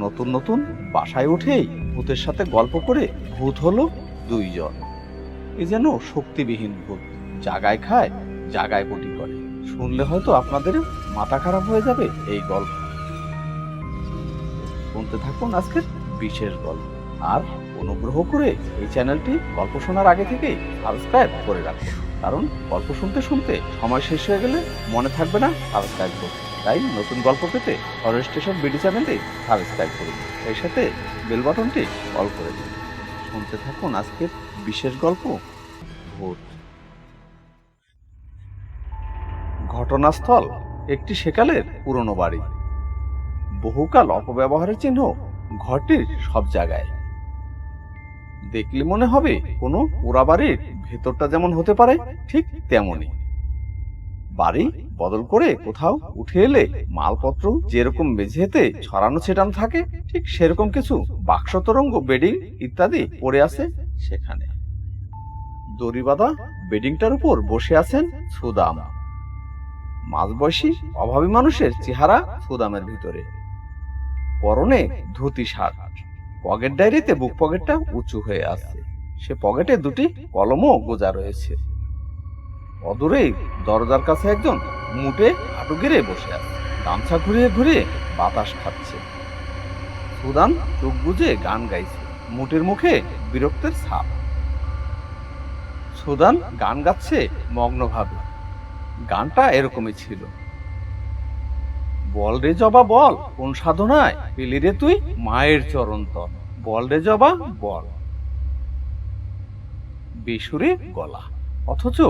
নতুন নতুন বাসায় উঠেই ভূতের সাথে গল্প করে ভূত হলো দুইজন। এ যেন শক্তিবিহীন ভূত। জাগায় খায়, জাগায় পটি করে। শুনলে হয়তো আপনাদের মাথা খারাপ হয়ে যাবে এই গল্প। শুনতে থাকুন আজকের বিশেষ গল্প। আর অনুগ্রহ করে এই চ্যানেলটি গল্প শোনার আগে থেকেই সাবস্ক্রাইব করে রাখুন। কারণ গল্প শুনতে শুনতে সময় শেষ হয়ে গেলে মনে থাকবে না সাবস্ক্রাইব করতে। তাই নতুন গল্প পেতে হরর স্টেশন বিডি চ্যানেলটি সাবস্ক্রাইব করুন। সেই সাথে বেল বাটনটি অল করে দিন। শুনতে থাকুন আজকের বিশেষ গল্প। ভূত। ঘটনাস্থল একটি সেকালের পুরনো বাড়ি। বহুকাল অপব্যবহারের চিহ্ন ঘরটির সব জায়গায়। দেখলে মনে হবে কোনো পোড়া বাড়ির ভেতরটা যেমন হতে পারে, ঠিক তেমনই। বাড়ি বদল করে কোথাও উঠে এলে মালপত্র যেরকম মেঝেতে ছড়ানো ছেটানো থাকে ঠিক সেরকম কিছু বাক্স তরঙ্গ বেডিং ইত্যাদি পড়ে আছে সেখানে। দড়ি বাঁধা বেডিংটার উপর বসে আছেন সুদাম। মাঝবয়সী অভাবী মানুষের চেহারা সুদামের ভিতরে। পরনে ধুতি শার্ট। পকেট ডায়েরিতে বুক পকেটটা উঁচু হয়ে আছে। সে পকেটে দুটি কলমও গোজা রয়েছে। অদূরেই দরজার কাছে একজন মুটে হাঁটু গেড়ে বসে আছে। গামছা ঘুরিয়ে ঘুরিয়ে বাতাস খাচ্ছে। সুদান চোখ বুজে গান গাইছে। মুটের মুখে বিরক্তের ছাপ। সুদান গান গাচ্ছে মগ্নভাবে। গানটা এরকমই ছিল। বল রে জবা, বল, কোন সাধনায় পেলি রে তুই মায়ের চরণ তল বল রে জবা, বল। বেসুরে গলা। অথচ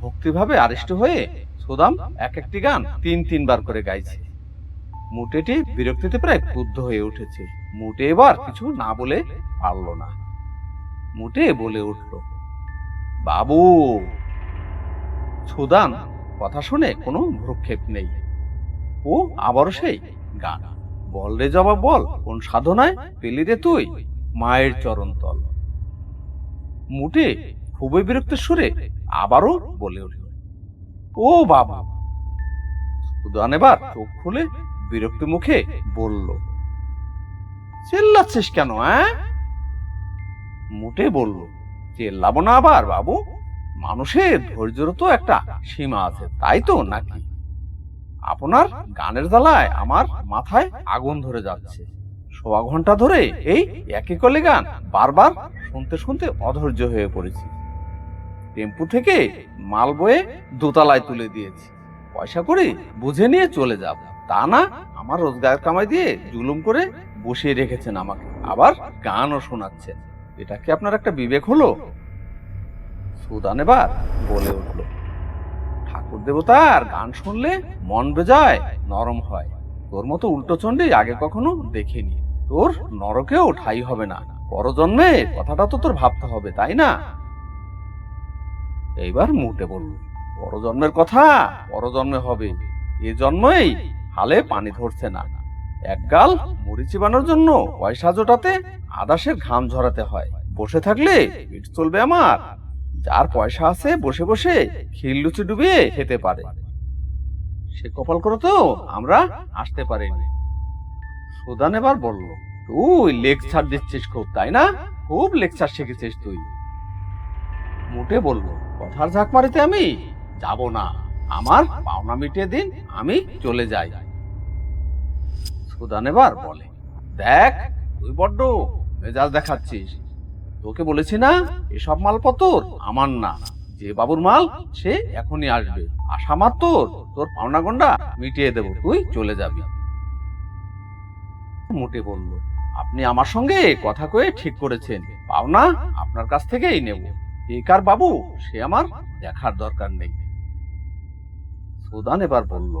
ভক্তিভাবে আড়ষ্ট হয়ে সুদাম এক একটি গান তিন তিনবার করে গাইছে। মুটেটি বিরক্তিতে প্রায় ক্রুদ্ধ হয়ে উঠেছে। মুটে এবার কিছু না বলে পারল না। মুটে বলে উঠল, বাবু! সুদান কথা শুনে কোনো ভ্রুক্ষেপ নেই। ও আবারও সেই গান। বল রে জবাব বল, কোন সাধনায় পেলি রে তুই মায়ের চরণ তল। মুটে খুবই বিরক্ত সুরে আবারও বলে উঠল, ও বাবা! সুদান এবার চোখ খুলে বিরক্তি মুখে বলল, চিল্লাচ্ছিস কেন হ্যাঁ বলল না আবার, বাবু। মানুষের ধৈর্যেরও তো একটা সীমা আছে, তাই তো নাকি? আপনার গানের জ্বালায় আমার মাথায় আগুন ধরে যাচ্ছে। সোয়া ঘণ্টা ধরে এই একই কলে গান বারবার শুনতে শুনতে অধৈর্য হয়ে পড়েছি। টেম্পু থেকে মাল বয়ে দোতলায় তুলে দিয়েছি। পয়সা করে বুঝে নিয়ে চলে যাব। তা না, আমার রোজগার কামাই দিয়ে জুলুম করে বসিয়ে রেখেছেন আমাকে। আবার গানও শোনাচ্ছেন এটা কি আপনার একটা বিবেক হলো? সুদান এবার বলে উঠল। ঠাকুর দেবতার গান শুনলে মন বেজায়, নরম হয়। তোর মতো উল্টো চণ্ডী আগে কখনো দেখিনি। তোর নরকেও ঠাই হবে না। পরজন্মে কথাটা তো তোর ভাবতে হবে, তাই না? এইবার মুটে বলল পরজন্মের কথা, পরজন্মে হবে। এ জন্মেই হালে পানি ধরছে না। একগাল মরিচি চিবানোর জন্য পয়সা জোটাতে আদাসের ঘাম ঝরাতে হয়। বসে থাকলে পেট চলবে আমার। যার পয়সা আছে বসে বসে খিল লুচি ডুবিয়ে খেতে পারে। সে কপাল করে তো আমরা আসতে পারিনি। সুদান এবার বলল, তুই লেকচার দিচ্ছিস খুব, তাই না? খুব লেকচার শিখেছিস তুই। মুটে বলল কথার ঝাঁক মারিতে আমি যাব না। আমার পাওনা মিটিয়ে দিন, আমি চলে যাই। সুদান এবার বলে, দেখ, তুই বড্ড মেজাজ দেখাচ্ছিস। তোকে বলেছি না, এসব মালপত্র আমার না। যে বাবুর মাল, সে এখনই আসবে। আসা মাত্র তোর পাওনা গন্ডা মিটিয়ে দেব, তুই চলে যাবি। মোটে বলল, আপনি আমার সঙ্গে কথা কয়ে ঠিক করেছেন। পাওনা আপনার কাছ থেকেই নেব। বেকার বাবু, সে আমার দেখার দরকার নেই। সুদান এবার বলল,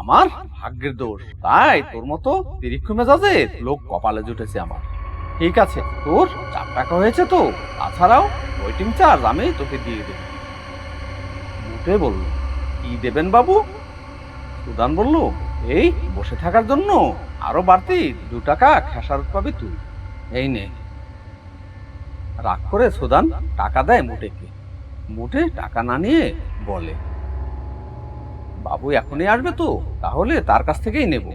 আমার ভাগ্যের দোষ। তাই তোর মতো তিরিক্ষ মেজাজে লোক কপালে জুটেছে আমার। ঠিক আছে, তোর চার টাকা হয়েছে তো। তাছাড়াও ওয়েটিং চার্জ আমি তোকে দিয়ে দেব। মুটে বলল, কি দেবেন বাবু? সুদান বলল, এই বসে থাকার জন্য আরও বাড়তি দু টাকা খেসারত পাবি তুই। এই নে। রাগ করে সুদান টাকা দেয় মুটেকে। মুটে টাকা না নিয়ে বলে, বাবু, এখনই আসবে তো, তাহলে তার কাছ থেকেই নেব।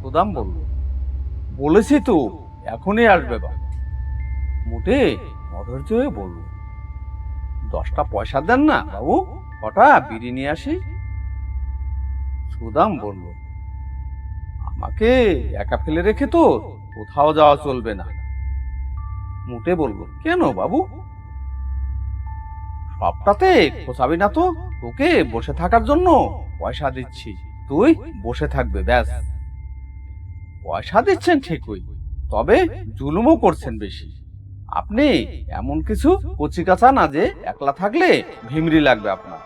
সুদাম বলল, বলেছি তো, এখনই আসবে বা মোটে অধৈর্য হয়ে বলল, দশটা পয়সা দেন না বাবু, কটা বিড়ি নিয়ে আসি? সুদাম বলল, আমাকে একা ফেলে রেখে তো কোথাও যাওয়া চলবে না। মুটে বলল, কেন বাবু? সবটাতে খোঁচাবি না তো, তোকে বসে থাকার জন্য পয়সা দিচ্ছি। তুই বসে থাকবে, ব্যাস। পয়সা দিচ্ছেন ঠিকই, তবে জুলুমও করছেন বেশি। আপনি এমন কিছু কচিকাচা না যে একলা থাকলে ভিমরি লাগবে আপনার।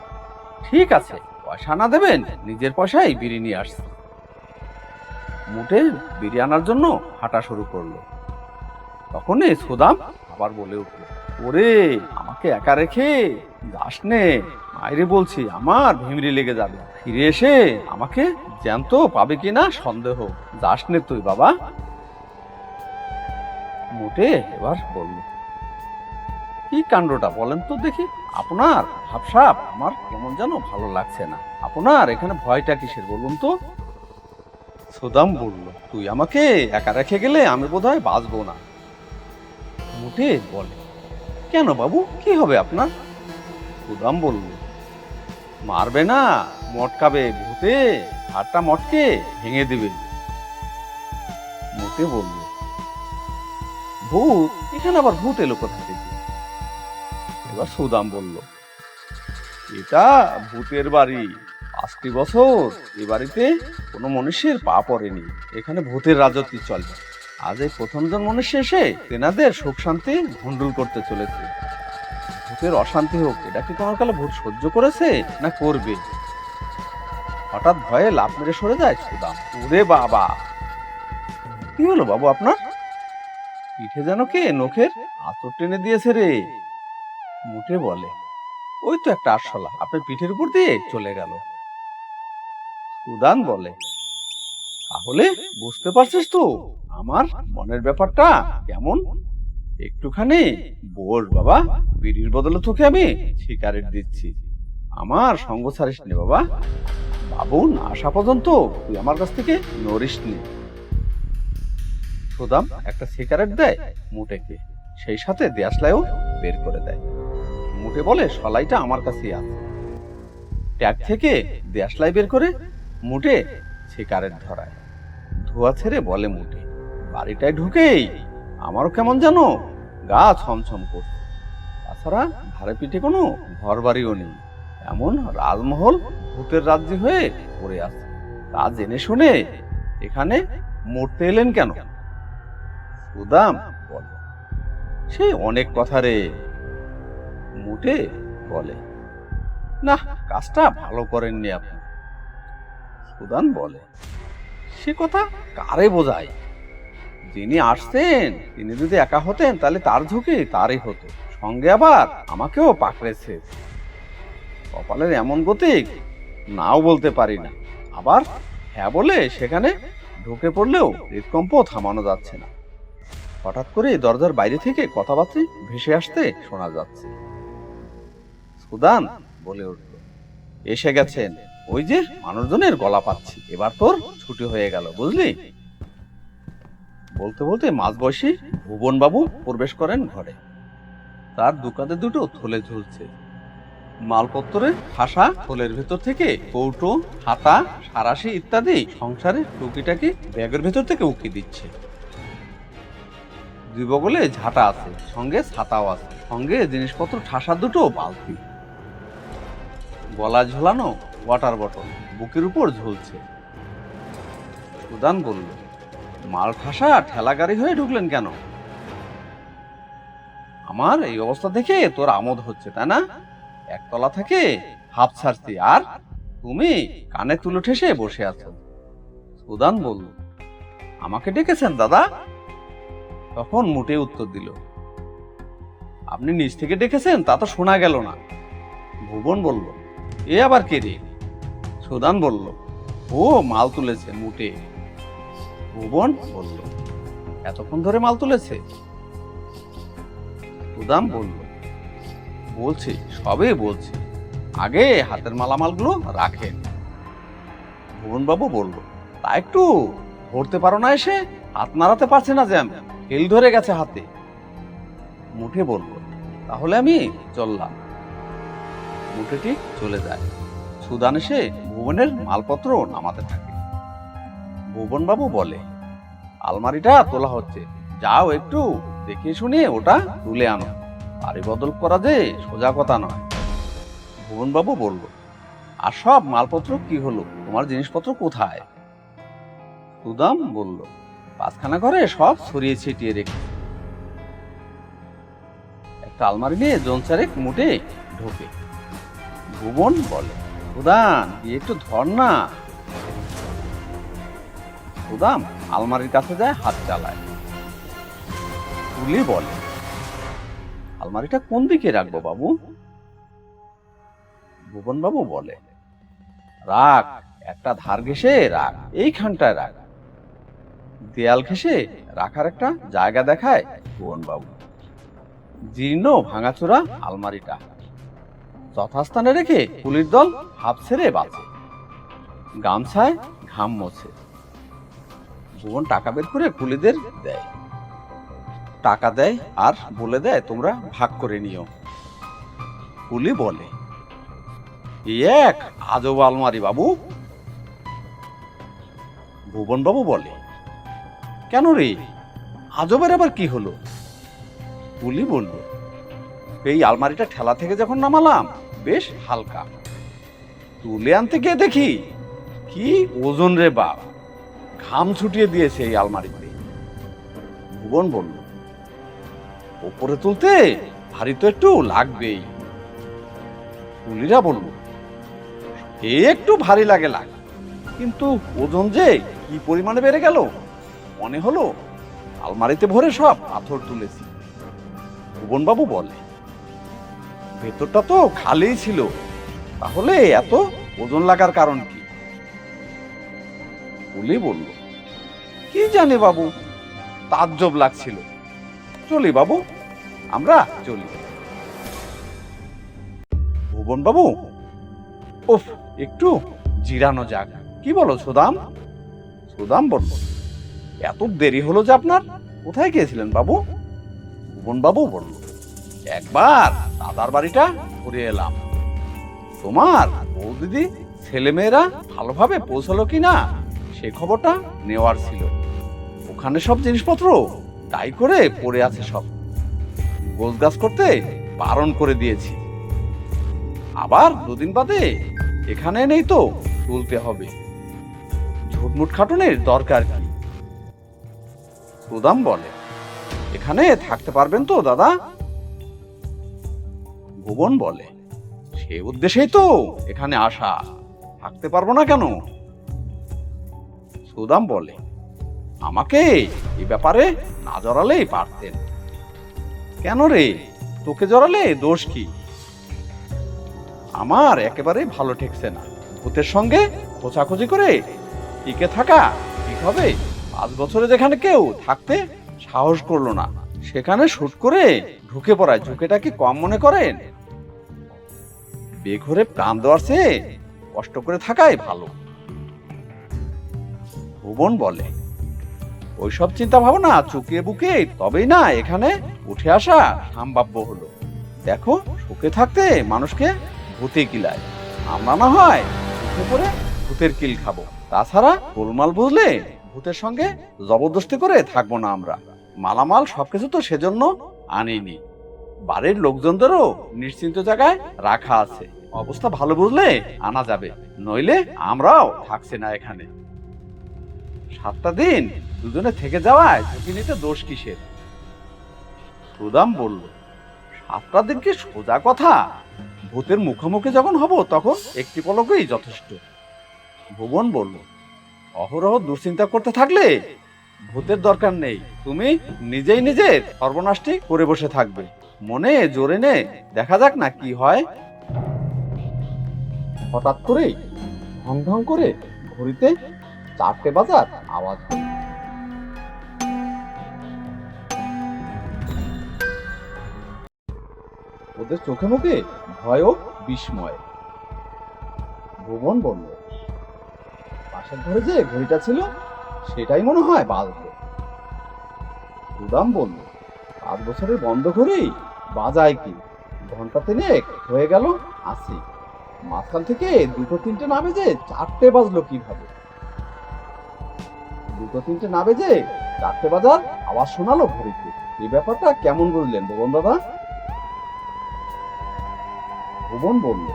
ঠিক আছে, পয়সা না দেবেন, নিজের পয়সায় বিড়ি নিয়ে আসছে। মুটে বিড়ি আনার জন্য হাঁটা শুরু করল। তখনই সুদাম আবার বলে উঠল, ওরে, আমাকে একা রেখে যাস নে। মায়েরে বলছি, আমার ভিমরি লেগে যাবে। ফিরে এসে আমাকে জ্যান্ত পাবে কিনা সন্দেহ। যাস নে তুই, বাবা। মোটে এবার বলল, কি কাণ্ডটা বলেন তো দেখি? আপনার ভাবসাব আমার কেমন যেন ভালো লাগছে না। আপনার এখানে ভয়টা কিসের বলুন তো? সুদাম বলল, তুই আমাকে একা রেখে গেলে আমি বোধহয় বাঁচবো না। মোটে বলে। কেন বাবু, কি হবে আপনার? সুদাম বলল, মারবে না, মটকাবে ভূতে, হাতটা মটকে ভেঙে দিবে। মোটে বলল, ভূত, এখানে আবার ভূত এলো কোথা থেকে? এবার সুদাম বলল, এটা ভূতের বাড়ি। পাঁচটি বছর এ বাড়িতে কোনো মনুষ্যের পা পড়েনি। এখানে ভূতের রাজত্ব চলে আজ এই প্রথমজন মনুষ্য এসে তেনাদের সুখ শান্তি ভণ্ডুল করতে চলেছে। ভূতের অশান্তি হোক, এটা কি কোনো কালে ভূত সহ্য করেছে না করবে? হঠাৎ ভয়ে লাভ মেরে সরে যায় সুদাম। ওরে বাবা! কি হলো বাবু আপনার? পিঠে যেন কে নখের আতর টেনে দিয়েছে রে? মুঠে বলে, ওই তো একটা আরশোলা আপনার পিঠের উপর দিয়ে চলে গেল। সুদান বলে, তাহলে বুঝতে পারছিস তো? আমার মনের ব্যাপারটা কেমন? একটুখানি বল বাবা বিড়ির বদলে তোকে আমি সিগারেট দিচ্ছি। আমার সঙ্গ ছাড়িস নে বাবা। বাবু, না আসা পর্যন্ত তুই আমার কাছ থেকে নড়িস নি। সুদাম একটা সিগারেট দেয় মুটেকে, সেই সাথে দেয়াশলাইও বের করে দেয়। মুটে বলে সলাইটা আমার কাছেই আছে। ট্যাগ থেকে দেয়াশলাই বের করে মুটে সিগারেট ধরায়। ধোয়া ছেড়ে বলে মুটে। বাড়িটায় ঢুকেই আমারও কেমন জানো গা ছমছম করছে। তাছাড়া ধারে পিঠে কোনো ঘর বাড়িও নেই। এমন রাজমহল ভূতের রাজ্য হয়ে পড়ে আছে। তা জেনে শুনে এখানে মরতে এলেন কেন? সুদাম বলে, সে অনেক কথা রে। মুটে বলে, না, কাজটা ভালো করেননি আপনি। সুদান বলে, সে কথা কারে বোঝায়? যিনি আসছেন তিনি যদি একা হতেন, তাহলে তার ঝুঁকি তারই হতো। সঙ্গে আবার আমাকেও পাকড়েছে। কপালের এমন গতিক নাও বলতে পারি না। আবার হ্যাঁ বলে সেখানে ঢুকে পড়লেও হৃদকম্প থামানো যাচ্ছে না। হঠাৎ করে দরজার বাইরে থেকে কথাবার্তা ভেসে আসতে শোনা যাচ্ছে। সুদান বলে উঠল, এসে গেছেন। ওই যে মানুষজনের গলা পাচ্ছি। এবার তোর ছুটি হয়ে গেল, বুঝলি? বলতে বলতে মাঝ বয়সী ভুবন বাবু প্রবেশ করেন ঘরে। তার দোকানে দুটো থলে ঝুলছে। মালপত্রের খাসা থলের ভেতর থেকে কৌটো, হাতা, সারাশি ইত্যাদি সংসারে টুকিটাকি ব্যাগের ভেতর থেকে উকি দিচ্ছে। দুই বগলে ঝাঁটা আছে, সঙ্গে ছাতাও আছে, সঙ্গে জিনিসপত্র, ঠাসা দুটো বালতি। গলা ঝোলানো ওয়াটার বটল বুকের উপর ঝুলছে। সুদান বলল মাল ঠাসা ঠেলা গাড়ি হয়ে ঢুকলেন কেন? আমার এই অবস্থা দেখে তোর আমোদ হচ্ছে, তাই না? একতলা থেকে হাফ ছাড়ছি আর তুমি কানে তুলো ঠেসে বসে আছো। সুদান বলল, আমাকে ডেকেছেন, দাদা? তখন মুটে উত্তর দিল, আপনি নিজ থেকে ডেকেছেন, তা তো শোনা গেল না। ভুবন বলল, এ আবার কে রে? সুদান বলল, ও মাল তুলেছে মুটে। ভুবন বলল, এতক্ষণ ধরে মাল তুলেছে? সুদাম বলল, বলছি সবে বলছি। আগে হাতের মালামালগুলো রাখেন। ভুবনবাবু বলল, তা একটু ধরতে পারো না এসে? হাত নাড়াতে পারছে না জ্যাম হেল ধরে গেছে হাতে। মুঠে বলল, তাহলে আমি চললাম। মুঠেটি চলে যায়। সুদান এসে ভুবনের মালপত্র নামাতে থাকে। ভুবনবাবু বলে, আলমারিটা তোলা হচ্ছে। যাও একটু দেখে শুনে ওটা তুলে আনো। বাড়ি বদল করা যে সোজা কথা নয়। ভুবনবাবু বলল, আর সব মালপত্র কি হলো? তোমার জিনিসপত্র কোথায়? সুদাম বলল, পাঁচখানা ঘরে সব ছড়িয়ে ছিটিয়ে রেখে একটা আলমারি নিয়ে জন চারেক মুটে ঢোকে। ভুবন বলে সুদান একটু ধর না। সুদাম আলমারির কাছে যায়, হাত চালায়। তুলি বলে, আলমারিটা কোন দিকে রাখব বাবু? ভুবন বাবু বলে, রাখ, একটা ধার ঘেসে রাখ, এইখানটায় রাখ। দেয়াল ঘেসে রাখার একটা জায়গা দেখায় ভুবন বাবু জীর্ণ ভাঙাচোরা আলমারিটা। যথাস্থানে রেখে পুলিশ দল হাফ ছেড়ে বাঁচে। গামছায় ঘাম মোছে। ভুবন টাকা বের করে কুলিদের দেয়। টাকা দেয় আর বলে দেয়, তোমরা ভাগ করে নিও। কুলি বলে এক আজব আলমারি বাবু। ভুবন বাবু বলে, কেন রে? আজবের আবার কি হলো? কুলি বলল, এই আলমারিটা ঠেলা থেকে যখন নামালাম, বেশ হালকা। তুলে আনতে গিয়ে দেখি, কি ওজন রে বাপ! ঘাম ছুটিয়ে দিয়েছে এই আলমারিতে ভুবন বলল, ওপরে তুলতে ভারী তো একটু লাগবেই। কুলিরা বলল, এ একটু ভারী লাগে লাগ, কিন্তু ওজন যে কি পরিমাণে বেড়ে গেল, মনে হলো আলমারিতে ভরে সব পাথর তুলেছি। ভুবনবাবু বলে, ভেতরটা তো খালিই ছিল, তাহলে এত ওজন লাগার কারণ কি? কুলি বলল কি জানে বাবু? তাজ্জব লাগছিল। চলি বাবু, আমরা চলি। ভুবন বাবু? উফ, একটু জিরানো যাক। কি বলো, সুদাম? সুদাম বলল, এত দেরি হলো যে আপনার? কোথায় গিয়েছিলেন বাবু? ভুবন বাবু বলল, একবার দাদার বাড়িটা ঘুরে এলাম। তোমার বউ দিদি ছেলেমেয়েরা ভালোভাবে পৌঁছালো কিনা, সে খবরটা নেওয়ার ছিল। ওখানে সব জিনিসপত্র। তাই করে পড়ে আছে সব। গোছগাছ করতে বারণ করে দিয়েছি। আবার দুদিন বাদে এখানে নেই তো তুলতে হবে। ঝুটমুট খাটুনের দরকার কি? সুদাম বলে, এখানে থাকতে পারবেন তো, দাদা? ভুবন বলে, সে উদ্দেশ্যেই তো এখানে আসা। থাকতে পারব না কেন? সুদাম বলে আমাকে এ ব্যাপারে না জড়ালেই পারতেন। কেন রে? তোকে জড়ালে দোষ কি? আমার একেবারে ভালো ঠেকছে না। ভূতের সঙ্গে খোঁচাখুচি করে টিকে থাকা ঠিক হবে? পাঁচ বছরে যেখানে কেউ থাকতে সাহস করল না, সেখানে শুট করে ঢুকে পড়ায়। ঝুঁকেটা কি কম মনে করেন? বেঘরে প্রাণ দেওয়ার চেয়ে কষ্ট করে থাকাই ভালো। ভুবন বলে ওইসব চিন্তা ভাবনা চুকিয়ে বুকে তবেই না এখানে উঠে আসা সম্ভাব্য হলো। দেখো, সুখে থাকতে মানুষকে ভূতে কিলায় আমরা না হয় উঠে পড়ে ভূতের কিল খাব। তাছাড়া গোলমাল বুঝলে ভূতের সঙ্গে জবরদস্তি করে থাকব না আমরা। মালামাল সবকিছু তো সেজন্য আনিনি বাড়ির লোকজনদেরও নিশ্চিন্ত জায়গায় রাখা আছে। অবস্থা ভালো বুঝলে আনা যাবে। নইলে আমরাও থাকছি না এখানে। সাতটা দিন দুজনে থেকে যাওয়ায় ঝুঁকি নিতে দোষ কিসের? সুদাম বলল, সাতটা দিন কি সোজা কথা? ভূতের মুখোমুখি যখন হব, তখন একটি পলকেই যথেষ্ট। ভুবন বলল, অহরহ দুশ্চিন্তা করতে থাকলে ভূতের দরকার নেই। তুমি নিজেই নিজের সর্বনাশটি করে বসে থাকবে। মনে জোরে নে দেখা যাক না কি হয়। হঠাৎ করেই ঢং ঢং করে ঘড়িতে চারটে বাজার, আওয়াজ ওদের চোখে মুখে ভয় ও বিস্ময়। ভুবন বলল, পাশের ঘরে যে ঘড়িটা ছিল, সেটাই মনে হয় বাজলো সুদাম বলল, পাঁচ বছরের বন্ধ করেই বাজায় কি? ঘণ্টা তিনেক হয়ে গেল, আসি। মাঝখান থেকে দুটো তিনটে নামে যে চারটে বাজলো কীভাবে? দুটো তিনটে না বেজে চারটে বাজার আবার শোনালো ঘড়িতে। এই ব্যাপারটা কেমন বুঝলেন, ভুবন দাদা? ভুবন বলল,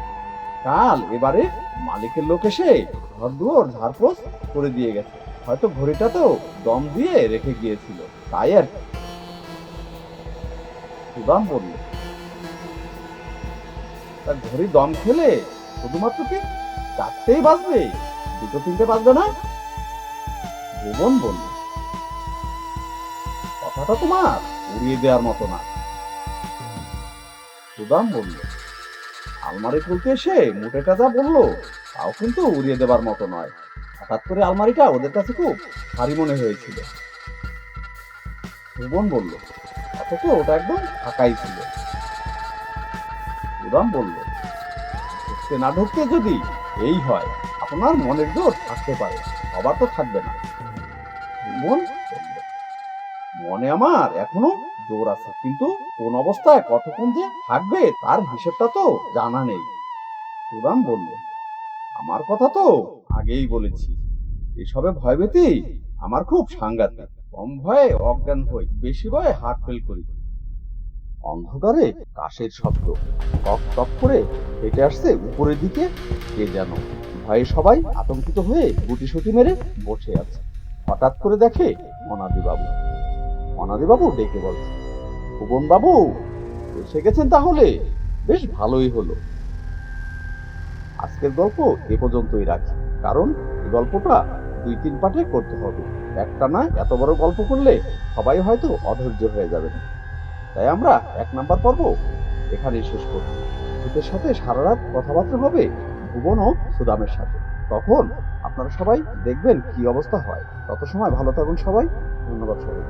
কাল এবারে মালিকের লোক এসে ঘর দুয়ার, ঝাড়পোছ করে দিয়ে গেছে। হয়তো ঘড়িটা তো দম দিয়ে রেখে গিয়েছিল, তাই আর। সুদাম বলল তার ঘড়ি দম খেলে শুধুমাত্র কি চারটেই বাজবে? দুটো তিনটে বাজবে না? ভুবন বলল, কথাটা তোমার, উড়িয়ে দেওয়ার মতো না। সুদাম বলল, আলমারি খুলতে এসে মোটেটা যা বলল, তাও কিন্তু উড়িয়ে দেবার মতো নয়। হঠাৎ করে আলমারিটা ওদের কাছে খুব ভারী মনে হয়েছিল। ভুবন বলল অথচ ওটা একদম ফাঁকাই ছিল। সুদাম বলল, ঢুকতে না ঢুকতে যদি এই হয়, আপনার মনের জোর থাকতে পারে সবার তো থাকবে না। মন মনে আমার এখনও জোর আছে, কিন্তু কোন অবস্থায় কতক্ষণ যে থাকবে তার হিসেবটা তো জানা নেই। সুদাম বলল, আমার কথা তো আগেই বলেছি। এসবে ভয় পেতে আমার খুব সাংঘাতিক। কম ভয়ে অজ্ঞান হই, বেশি ভয়ে হার্ট ফেল করি। অন্ধকারে কাশের শব্দ, টক টক করে হেঁটে আসছে উপরের দিকে, কে যেন। ভয়ে সবাই আতঙ্কিত হয়ে গুটি সুটি মেরে বসে আছে। হঠাৎ করে দেখে অনাদি বাবু অনাদি বাবু ডেকে বলছে ভুবন বাবু এসে গেছেন তাহলে? বেশ ভালোই হলো। আজকের গল্প এ পর্যন্তই রাখি, কারণ এই গল্পটা দুই তিন পাঠে করতে হবে। একটা না, এত বড় গল্প করলে সবাই হয়তো অধৈর্য হয়ে যাবেন তাই আমরা এক নাম্বার পর্ব এখানেই শেষ করছি। ভূতের সাথে সারা রাত কথাবার্তা হবে ভুবন ও সুদামের সাথে। তখন আপনারা সবাই দেখবেন কি অবস্থা হয়। তত সময় ভালো থাকুন সবাই। ধন্যবাদ সবাই